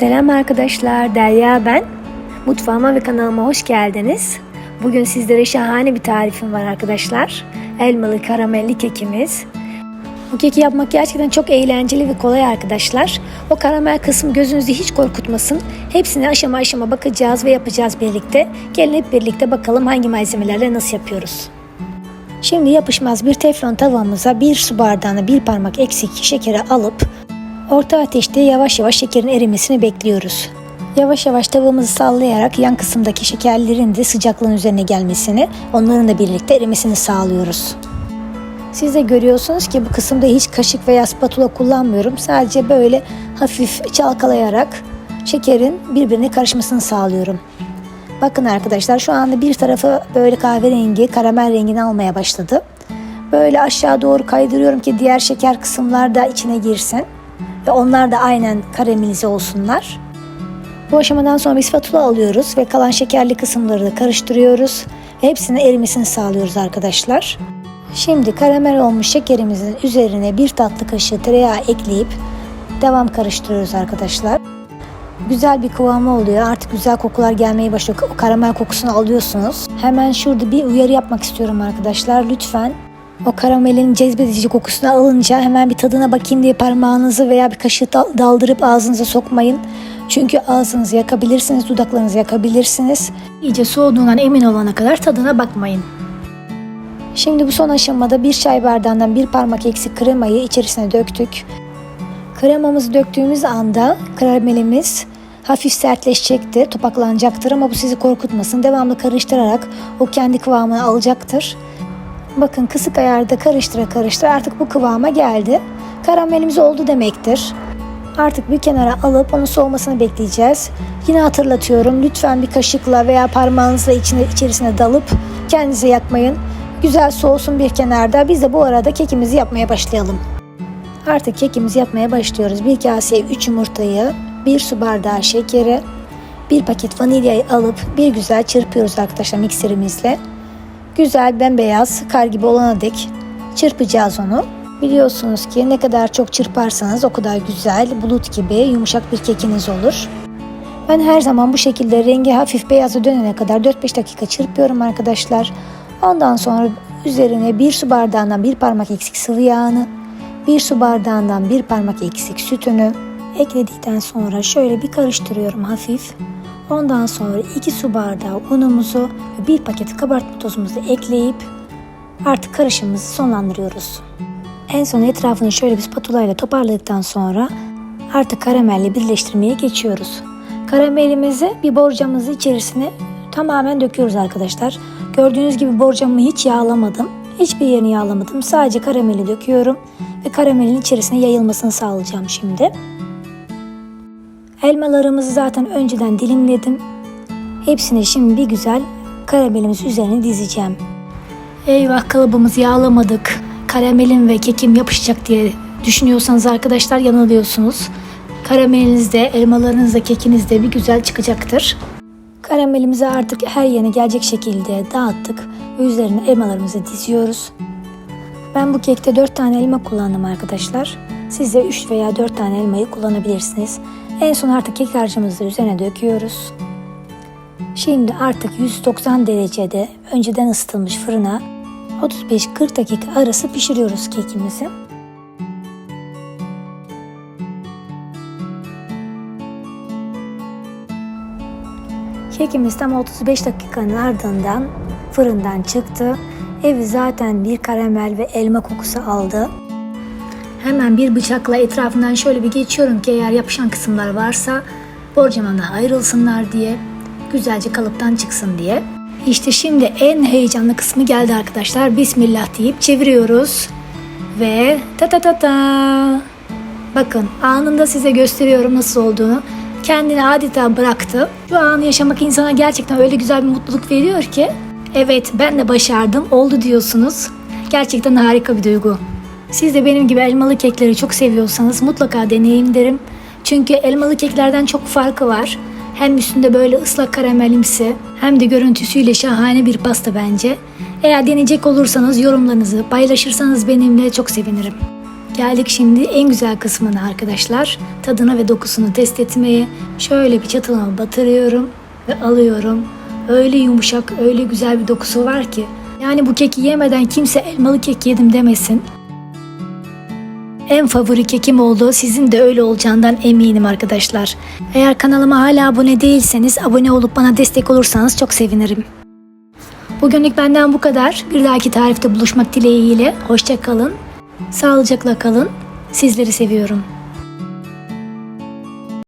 Selam arkadaşlar, Derya ben. Mutfağıma ve kanalıma hoş geldiniz. Bugün sizlere şahane bir tarifim var arkadaşlar. Elmalı karamelli kekimiz. Bu keki yapmak gerçekten çok eğlenceli ve kolay arkadaşlar. O karamel kısmı gözünüzü hiç korkutmasın. Hepsini aşama aşama bakacağız ve yapacağız birlikte. Gelin hep birlikte bakalım hangi malzemelerle nasıl yapıyoruz. Şimdi yapışmaz bir teflon tavamıza bir su bardağına bir parmak eksik şekeri alıp orta ateşte yavaş yavaş şekerin erimesini bekliyoruz. Yavaş yavaş tavamızı sallayarak yan kısımdaki şekerlerin de sıcaklığın üzerine gelmesini, onların da birlikte erimesini sağlıyoruz. Siz de görüyorsunuz ki bu kısımda hiç kaşık veya spatula kullanmıyorum. Sadece böyle hafif çalkalayarak şekerin birbirine karışmasını sağlıyorum. Bakın arkadaşlar şu anda bir tarafı böyle kahverengi, karamel rengini almaya başladı. Böyle aşağı doğru kaydırıyorum ki diğer şeker kısımlar da içine girsin. Ve onlar da aynen karamelize olsunlar. Bu aşamadan sonra bir spatula alıyoruz ve kalan şekerli kısımları da karıştırıyoruz. Ve hepsinin erimesini sağlıyoruz arkadaşlar. Şimdi karamel olmuş şekerimizin üzerine bir tatlı kaşığı tereyağı ekleyip devam karıştırıyoruz arkadaşlar. Güzel bir kıvamı oluyor. Artık güzel kokular gelmeye başlıyor. Karamel kokusunu alıyorsunuz. Hemen şurada bir uyarı yapmak istiyorum arkadaşlar. Lütfen o karamelin cezbedici kokusunu alınca hemen bir tadına bakayım diye parmağınızı veya bir kaşığı dal- daldırıp ağzınıza sokmayın. Çünkü ağzınızı yakabilirsiniz, dudaklarınızı yakabilirsiniz. İyice soğuduğundan emin olana kadar tadına bakmayın. Şimdi bu son aşamada bir çay bardağından bir parmak eksik kremayı içerisine döktük. Kremamızı döktüğümüz anda karamelimiz hafif sertleşecektir, topaklanacaktır ama bu sizi korkutmasın. Devamlı karıştırarak o kendi kıvamını alacaktır. Bakın kısık ayarda karıştıra karıştıra artık bu kıvama geldi. Karamelimiz oldu demektir. Artık bir kenara alıp onun soğumasını bekleyeceğiz. Yine hatırlatıyorum lütfen bir kaşıkla veya parmağınızla içine, içerisine dalıp kendinize yakmayın. Güzel soğusun bir kenarda. Biz de bu arada kekimizi yapmaya başlayalım. Artık kekimizi yapmaya başlıyoruz. Bir kaseye 3 yumurtayı, 1 su bardağı şekeri, 1 paket vanilyayı alıp bir güzel çırpıyoruz arkadaşlar mikserimizle. Güzel bembeyaz kar gibi olana dek çırpacağız onu. Biliyorsunuz ki ne kadar çok çırparsanız o kadar güzel, bulut gibi yumuşak bir kekiniz olur. Ben her zaman bu şekilde rengi hafif beyaza dönene kadar 4-5 dakika çırpıyorum arkadaşlar. Ondan sonra üzerine bir su bardağından bir parmak eksik sıvı yağını, bir su bardağından bir parmak eksik sütünü ekledikten sonra şöyle bir karıştırıyorum hafif. Ondan sonra 2 su bardağı unumuzu ve bir paket kabartma tozumuzu ekleyip artık karışımımızı sonlandırıyoruz. En son etrafını şöyle bir spatula ile toparladıktan sonra artık karamelle birleştirmeye geçiyoruz. Karamelimizi bir borcamızı içerisine tamamen döküyoruz arkadaşlar. Gördüğünüz gibi borcamı hiç yağlamadım. Hiçbir yerini yağlamadım. Sadece karameli döküyorum ve karamelin içerisine yayılmasını sağlayacağım şimdi. Elmalarımızı zaten önceden dilimledim. Hepsini şimdi bir güzel karamelimiz üzerine dizeceğim. Eyvah kalıbımızı yağlamadık. Karamelim ve kekim yapışacak diye düşünüyorsanız arkadaşlar yanılıyorsunuz. Karameliniz de, elmalarınız da, kekiniz de bir güzel çıkacaktır. Karamelimizi artık her yerine gelecek şekilde dağıttık ve üzerine elmalarımızı diziyoruz. Ben bu kekte 4 tane elma kullandım arkadaşlar. Siz de 3 veya 4 tane elmayı kullanabilirsiniz. En son artık kek harcımızı üzerine döküyoruz. Şimdi artık 190 derecede önceden ısıtılmış fırına 35-40 dakika arası pişiriyoruz kekimizi. Kekimiz tam 35 dakikanın ardından fırından çıktı. Evi zaten bir karamel ve elma kokusu aldı. Hemen bir bıçakla etrafından şöyle bir geçiyorum ki eğer yapışan kısımlar varsa borcamdan ayrılsınlar diye. Güzelce kalıptan çıksın diye. İşte şimdi en heyecanlı kısmı geldi arkadaşlar. Bismillah deyip çeviriyoruz. Ve ta ta ta ta. Bakın anında size gösteriyorum nasıl olduğunu. Kendini adeta bıraktı. Şu anı yaşamak insana gerçekten öyle güzel bir mutluluk veriyor ki. Evet ben de başardım oldu diyorsunuz. Gerçekten harika bir duygu. Siz de benim gibi elmalı kekleri çok seviyorsanız mutlaka deneyin derim. Çünkü elmalı keklerden çok farkı var. Hem üstünde böyle ıslak karamelimsi hem de görüntüsüyle şahane bir pasta bence. Eğer deneyecek olursanız yorumlarınızı paylaşırsanız benimle çok sevinirim. Geldik şimdi en güzel kısmına arkadaşlar. Tadını ve dokusunu test etmeye. Şöyle bir çatıma batırıyorum ve alıyorum. Öyle yumuşak, öyle güzel bir dokusu var ki. Yani bu keki yemeden kimse elmalı kek yedim demesin. En favori kekim oldu. Sizin de öyle olacağından eminim arkadaşlar. Eğer kanalıma hala abone değilseniz abone olup bana destek olursanız çok sevinirim. Bugünlük benden bu kadar. Bir dahaki tarifte buluşmak dileğiyle. Hoşça kalın. Sağlıcakla kalın. Sizleri seviyorum.